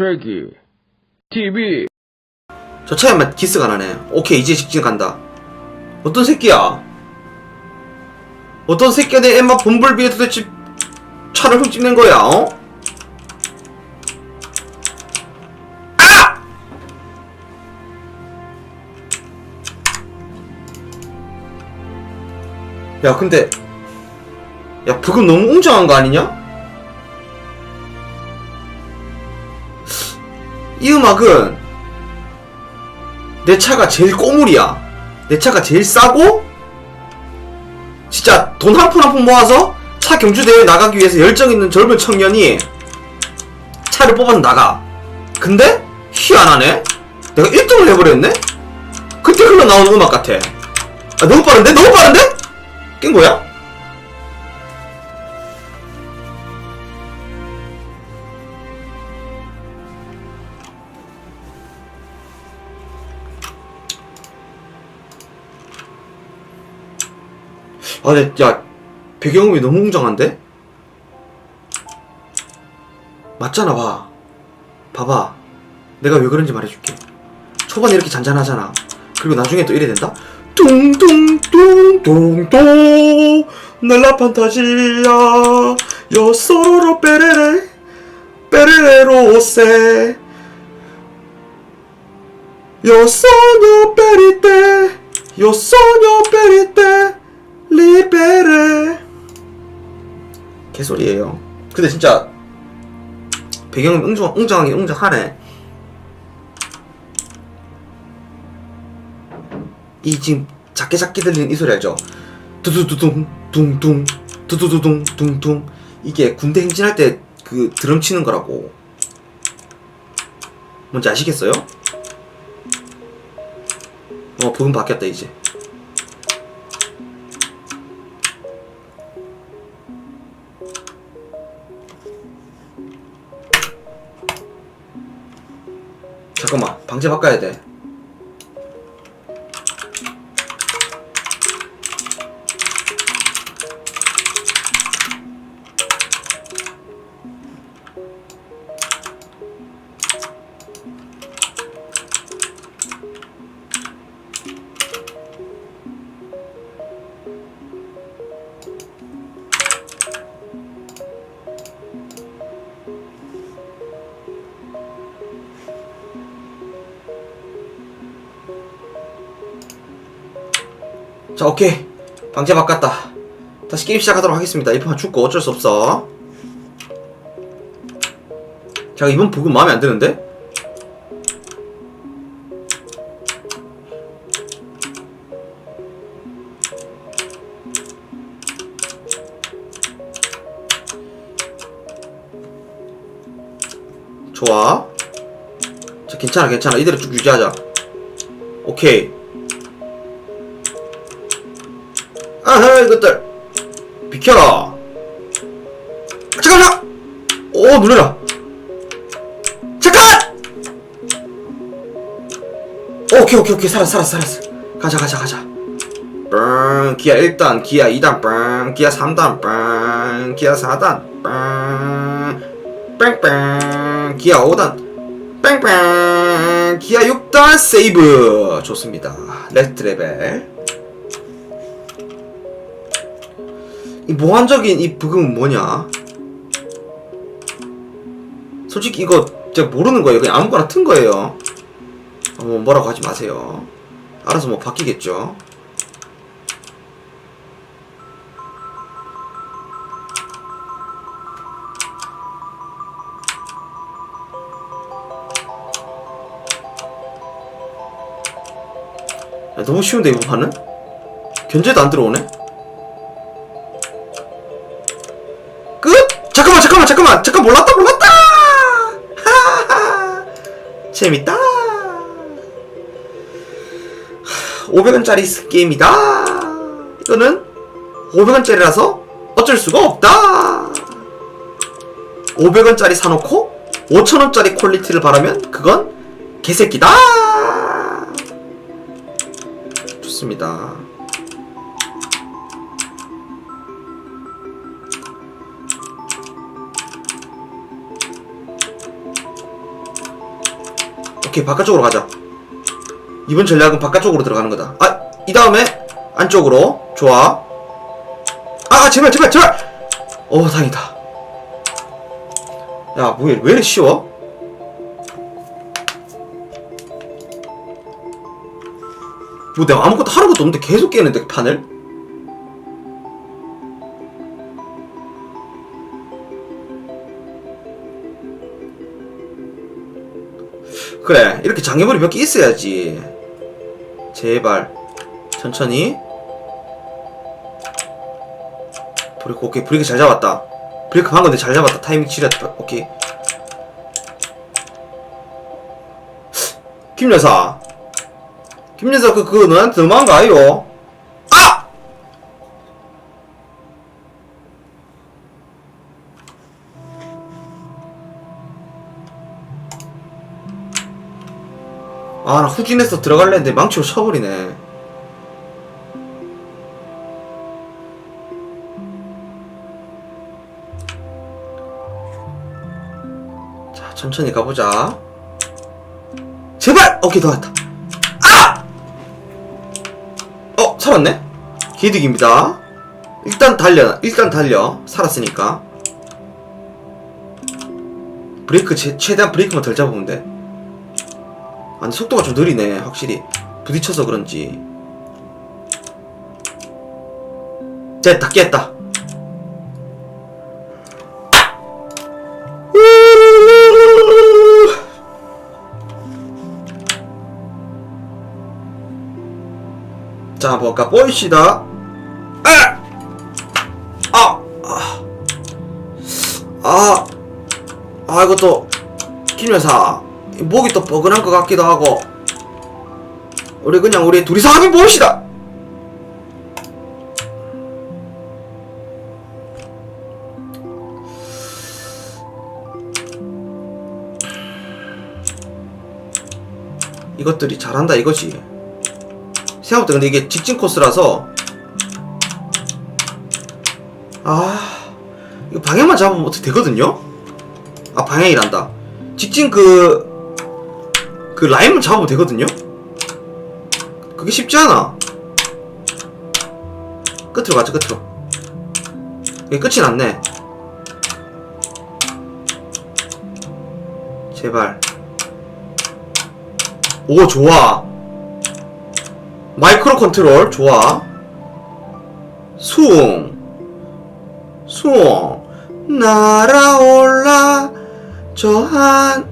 트랙이 TV 저 차에만 기스가 나네. 오케이, 이제 직진 간다. 어떤 새끼야? 어떤 새끼야 내 엠마 본불비에 도대체 차를 훔찍는 거야, 어? 아! 야, 근데, 야, 그거 너무 웅장한 거 아니냐? 이 음악은 내 차가 제일 꼬물이야. 내 차가 제일 싸고 진짜 돈 한 푼 한 푼 모아서 차 경주대회 나가기 위해서 열정 있는 젊은 청년이 차를 뽑아서 나가. 근데 희한하네. 내가 1등을 해버렸네. 그때 흘러나오는 음악 같아. 아, 너무 빠른데? 너무 빠른데? 깬 거야? 아, 근데, 야, 배경음이 너무 웅장한데? 맞잖아, 봐. 봐봐. 내가 왜 그런지 말해줄게. 초반에 이렇게 잔잔하잖아. 그리고 나중에 또 이래 된다? 뚱뚱뚱뚱뚱 날라 판타지야 요 소로로 빼레레 빼레레로 오세 요 소녀 빼리떼 요 소녀 빼리떼 리베레. 개소리예요. 근데 진짜 배경은 웅장, 웅장하게 웅장하네. 이 지금 작게 작게 들리는 이 소리 알죠? 두두두둥 둥둥 두두두둥 둥둥. 이게 군대 행진할 때 그 드럼 치는 거라고. 뭔지 아시겠어요? 어 부금 바뀌었다 이제 잠깐만 방제 바꿔야 돼 자 오케이. 방제 바꿨다. 다시 게임 시작하도록 하겠습니다. 이판 죽고 어쩔 수 없어. 자 이번 부금 마음에 안 드는데? 좋아. 자 괜찮아 괜찮아. 이대로 쭉 유지하자. 오케이 아하 이것들. 비켜라. 잠깐 잠깐 오 놀래라. 잠깐! 오케이 오케이 오케이. 살았어 살았어 살았어. 가자 가자 가자. 뻥 기아 1단 기아 2단 뻥 기아 3단 뻥 기아 4단 뻥 뺑뺑 기아 5단. 뺑뺑 기아 6단 세이브. 좋습니다. 레스트 레벨 이 몽환적인 이 부금은 뭐냐? 솔직히 이거 제가 모르는 거예요. 그냥 아무거나 튼 거예요. 어, 뭐 뭐라고 하지 마세요. 알아서 뭐 바뀌겠죠. 야, 너무 쉬운데 이번 판은? 견제도 안 들어오네? 잠깐 몰랐다 몰랐다! 하하 재밌다! 500원짜리 게임이다! 이거는 500원짜리라서 어쩔 수가 없다! 500원짜리 사놓고 5천원짜리 퀄리티를 바라면 그건 개새끼다! 좋습니다 오케이 바깥쪽으로 가자. 이번 전략은 바깥쪽으로 들어가는 거다. 아 이 다음에 안쪽으로. 좋아. 아 제발 제발 제발! 오 다행이다. 야 뭐야 왜 이렇게 쉬워? 뭐 내가 아무것도 하는 것도 없는데 계속 깨는데 판을 그래 이렇게 장애물이 몇 개 있어야지. 제발. 천천히. 브레이크 오케이. 브레이크 잘 잡았다. 브레이크 방금 잘 잡았다. 타이밍 지렸다. 오케이. 김 여사. 김 여사 그 그거 너한테 너무한 거 아니요 아, 나 후진해서 들어갈래 했는데 망치로 쳐버리네. 자, 천천히 가보자. 제발! 오케이, 나왔다. 아! 어, 살았네? 개득입니다. 일단 달려, 일단 달려. 살았으니까. 브레이크, 최, 최대한 브레이크만 덜 잡으면 돼. 아, 근데 속도가 좀 느리네, 확실히. 부딪혀서 그런지. 됐다, 깼다. 자, 볼까, 보이시다. 아! 아! 아! 아! 아, 이것도, 김여사. 목이 또 뻐근한 것 같기도 하고. 우리 그냥 우리 둘이서 합의 봅시다. 이것들이 잘한다 이거지. 생각보다 근데 이게 직진 코스라서. 아 이거 방향만 잡으면 어떻게 되거든요? 아 방향이란다. 직진 그 그 라인만 잡으면 되거든요? 그게 쉽지 않아. 끝으로 가자, 끝으로. 이게 끝이 났네. 제발. 오, 좋아. 마이크로 컨트롤, 좋아. 숭. 숭. 날아올라, 저 한.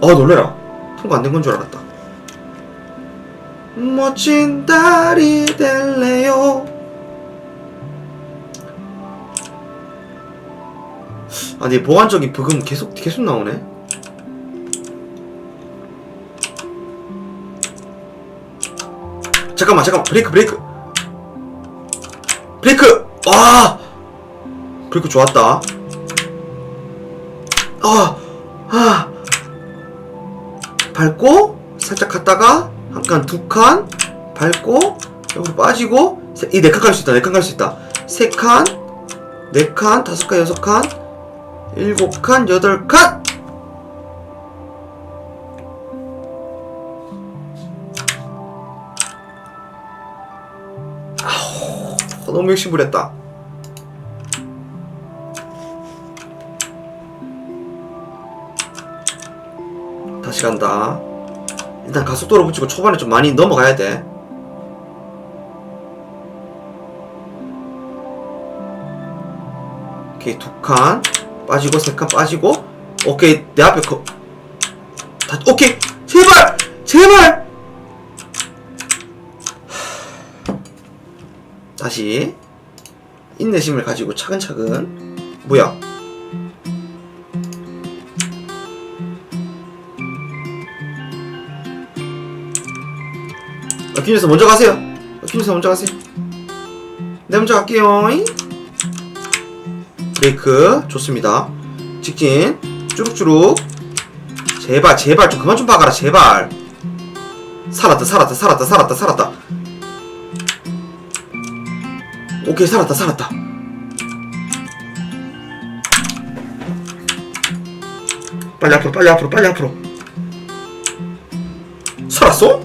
어, 놀래라. 통과 안 된 건 줄 알았다. 멋진 딸이 될래요. 아니 보완적인 부금 계속 계속 나오네. 잠깐만 잠깐 만 브레이크 브레이크 브레이크 와 브레이크 좋았다. 아 아. 밟고 살짝 갔다가 한 칸, 두 칸 밟고 여기로 빠지고 이 네 칸 갈 수 있다. 네 칸 갈 수 있다. 세 칸, 네 칸, 다섯 칸, 여섯 칸, 일곱 칸, 여덟 칸. 아우, 너무 욕심부렸다. 다시 간다. 일단 가속도로 붙이고 초반에 좀 많이 넘어가야 돼. 오케이 두 칸 빠지고 세 칸 빠지고. 오케이 내 앞에 거 다, 오케이! 제발! 제발! 다시. 인내심을 가지고 차근차근. 뭐야 김여사 먼저 가세요. 아, 김여사 먼저 가세요. 네, 먼저 갈게요. 브레이크 좋습니다. 직진 쭈룩쭈룩. 제발 제발 좀 그만 좀 박아라 제발. 살았다 살았다 살았다 살았다 살았다. 오케이 살았다 살았다. 빨리 앞으로 빨리 앞으로 빨리 앞으로. 살았어?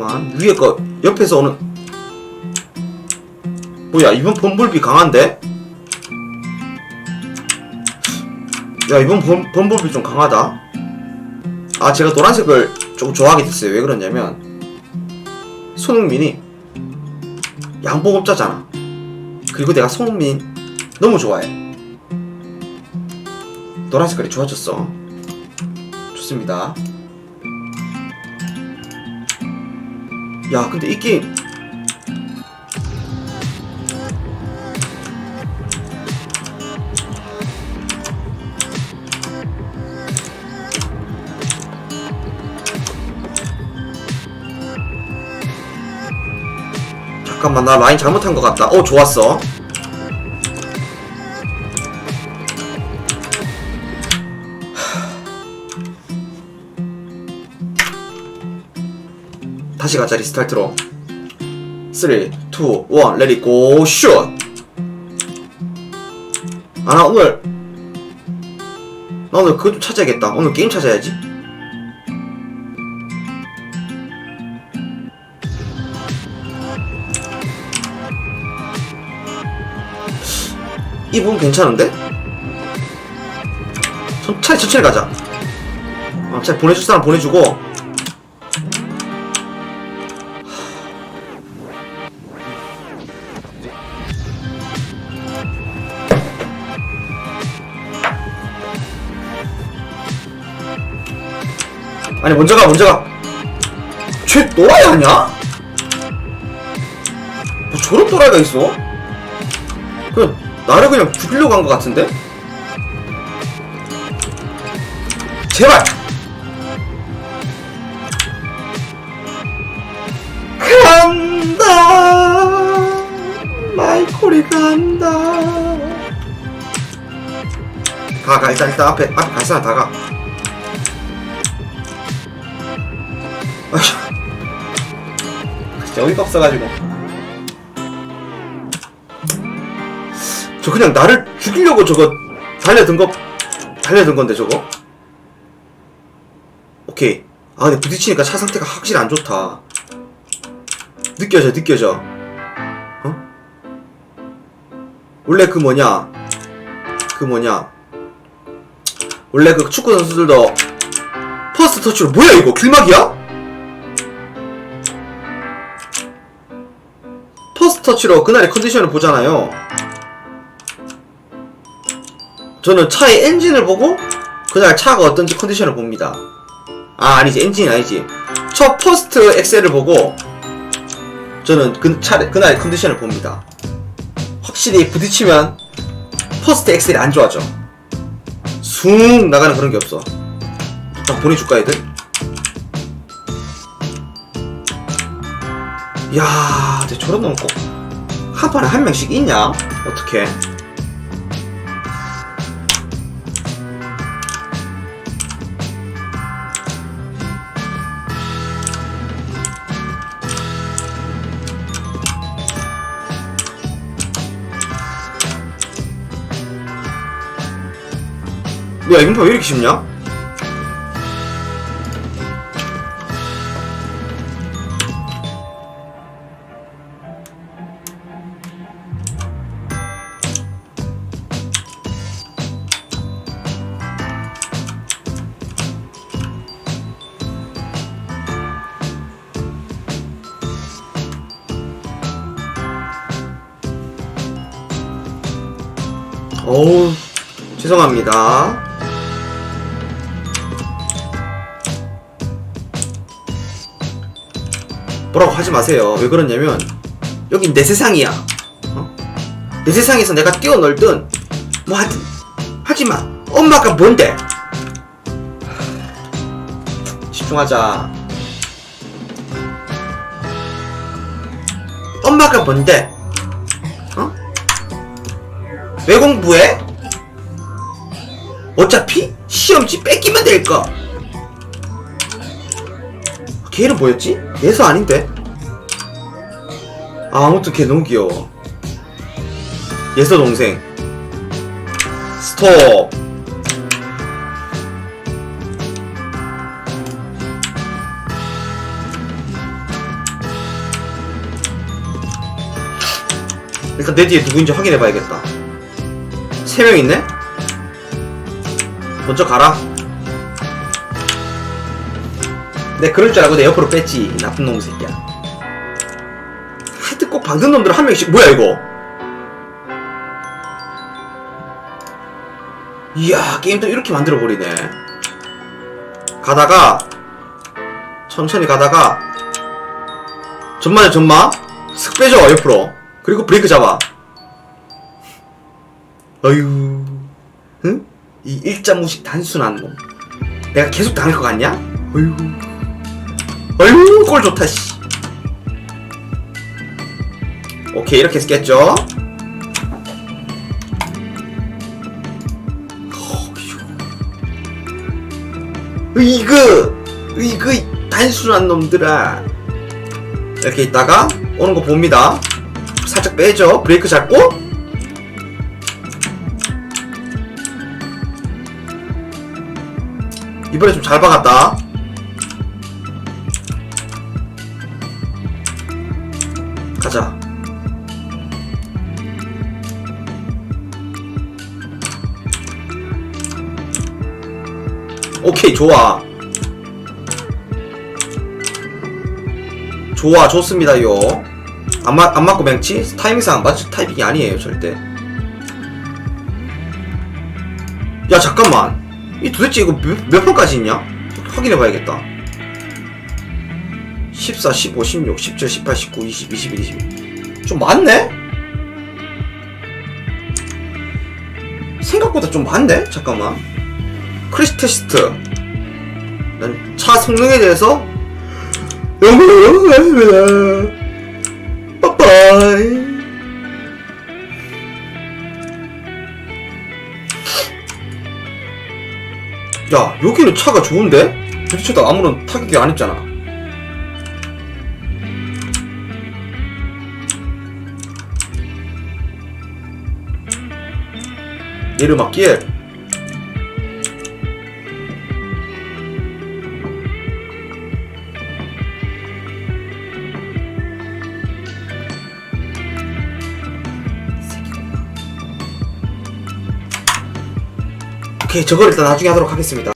잠깐만 위에 거 옆에서 오는 뭐야 이번 범블비 강한데? 야 이번 범, 범블비 좀 강하다. 아 제가 노란색을 조금 좋아하게 됐어요. 왜 그러냐면 손흥민이 양봉업자잖아. 그리고 내가 손흥민 너무 좋아해. 노란 색깔이 좋아졌어. 좋습니다 야 근데 이 게임. 잠깐만 나 라인 잘못한 것 같다. 어 좋았어 다시 가자 리스타트로. 3 2 1 레디 고 슛! 아나 오늘 나 오늘 좀 찾아야겠다. 오늘 게임 찾아야지. 이 부분 괜찮은데? 천, 차라리 천천히 가자. 어, 차라리 보내줄 사람 보내주고 아니 먼저 가 먼저 가. 쟤 또라이 아니야? 뭐 저런 또라이가 있어? 그 나를 그냥 죽이려고 한 것 같은데? 제발! 간다! 마이콜이 간다! 가, 가, 일단, 일단 앞에, 앞에 갈 사람 다 가. 진짜 어이가 없어가지고. 저 그냥 나를 죽이려고 저거 달려든 거, 달려든 건데 저거? 오케이. 아, 근데 부딪히니까 차 상태가 확실히 안 좋다. 느껴져, 느껴져. 어? 원래 그 뭐냐. 그 뭐냐. 원래 그 축구 선수들도 퍼스트 터치로 뭐야 이거 길막이야? 스트 터치로 그날의 컨디션을 보잖아요. 저는 차의 엔진을 보고 그날 차가 어떤지 컨디션을 봅니다. 아 아니지 엔진이 아니지. 첫 퍼스트 엑셀을 보고 저는 그 차, 그날의 컨디션을 봅니다. 확실히 부딪히면 퍼스트 엑셀이 안 좋아져. 숭 나가는 그런 게 없어. 딱 보내줄까 애들? 야, 근데 저런 놈 꼭 한 판에 한 명씩 있냐? 어떻게? 뭐야 이분파 왜 이렇게 쉽냐? 죄송합니다. 뭐라고 하지 마세요. 왜 그러냐면 여긴 내 세상이야. 어? 내 세상에서 내가 뛰어놀든 뭐 하든 하지 마. 엄마가 뭔데? 집중하자. 엄마가 뭔데? 어? 왜 공부해? 어차피 시험지 뺏기면 될까 걔는 뭐였지? 예서 아닌데. 아, 아무튼 걔 너무 귀여워. 예서 동생. 스톱. 일단 내 뒤에 누구인지 확인해봐야겠다. 세 명 있네? 먼저 가라. 내 그럴 줄 알고 내 옆으로 뺐지. 이 나쁜 놈 새끼야. 하여튼 꼭 방금 놈들 한 명씩. 뭐야, 이거? 이야, 게임도 이렇게 만들어버리네. 가다가, 천천히 가다가, 전마자 전마, 슥 빼줘, 옆으로. 그리고 브레이크 잡아. 어휴, 응? 이 일자무식 단순한 놈. 내가 계속 당할 것 같냐? 어휴, 어휴, 꼴 좋다, 씨. 오케이, 이렇게 깼죠? 으이그 으이그 단순한 놈들아 이렇게 있다가 오는 거 봅니다 살짝 빼죠 브레이크 잡고 이번에 좀 잘 박았다. 가자. 오케이 좋아. 좋아 좋습니다 요 안, 맞, 안 맞고 맹치? 타이밍상 맞을 타이밍이 아니에요 절대. 야 잠깐만 이 도대체 이거 몇, 몇 번까지 있냐? 확인해 봐야겠다 14, 15, 16, 17, 18, 19, 20, 21, 22. 좀 많네? 생각보다 좀 많네? 잠깐만. 크리스 테스트. 난 차 성능에 대해서. 빠빠이. 야, 여기는 차가 좋은데? 부딪혀도 아무런 타격이 안 했잖아. 내리막길. 오케이, 저걸 일단 나중에 하도록 하겠습니다.